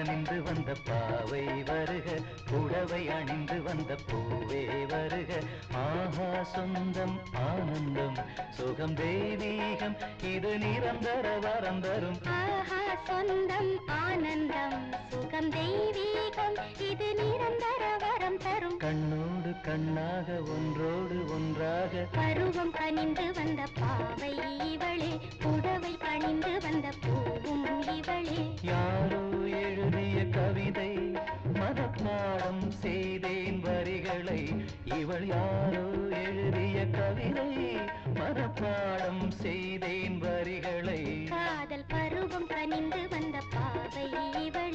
கனிந்து வந்த பாவை வருக புடவை அணிந்து வந்த பூவே வருக. ஆஹா சொந்தம் ஆனந்தம் சுகம் தெய்வீகம் இது நிரந்தர வரம் தரும். ஆஹா சொந்தம் ஆனந்தம் சுகம் தெய்வீகம் இது நிரந்தர வரம் தரும். கண்ணோடு கண்ணாக ஒன்றோடு ஒன்றாக. பருவம் கனிந்து வந்த இவள் யாரோ எழுதிய கவிதை மனப்பாடம் செய்தேன் வரிகளை. காதல் பருவம் கனிந்து வந்த பாவை இவள்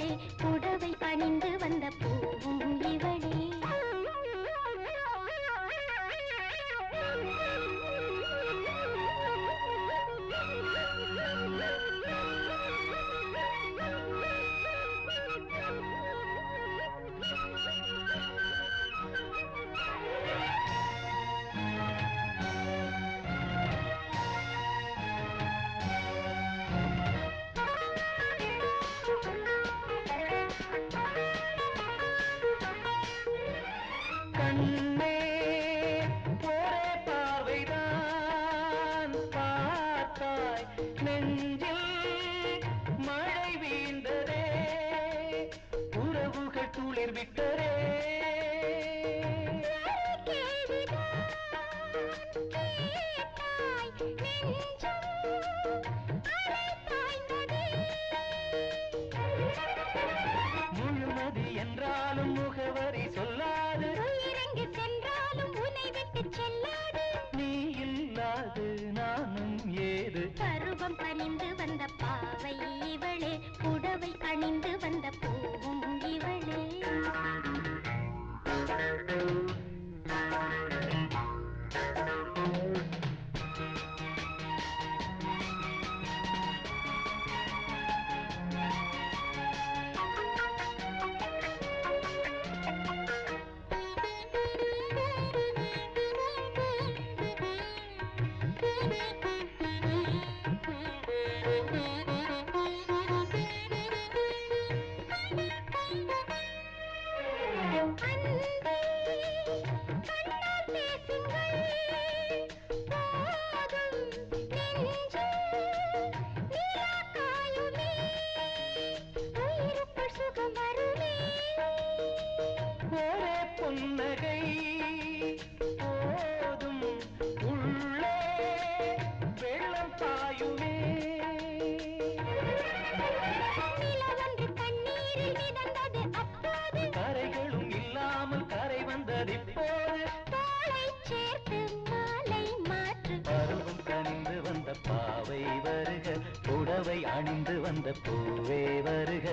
பார்த்தாய் நெஞ்சில் மழை வீழ்ந்ததே. உறவுகள் துளிர் விட்டதே வந்த பாவை இவளே புடவை அணிந்து வந்த பூவும் இவளே. அணிந்து வந்த பூவே வருக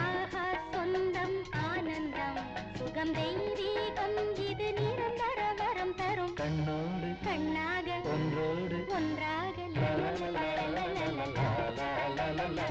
ஆஹா சொந்தம் ஆனந்தம் சுகம் தெய்வீகம் இது நிரந்தர வரம் தரும் கண்ணோடு கண்ணாக ஒன்றோடு ஒன்றாக லா லா லா லா லா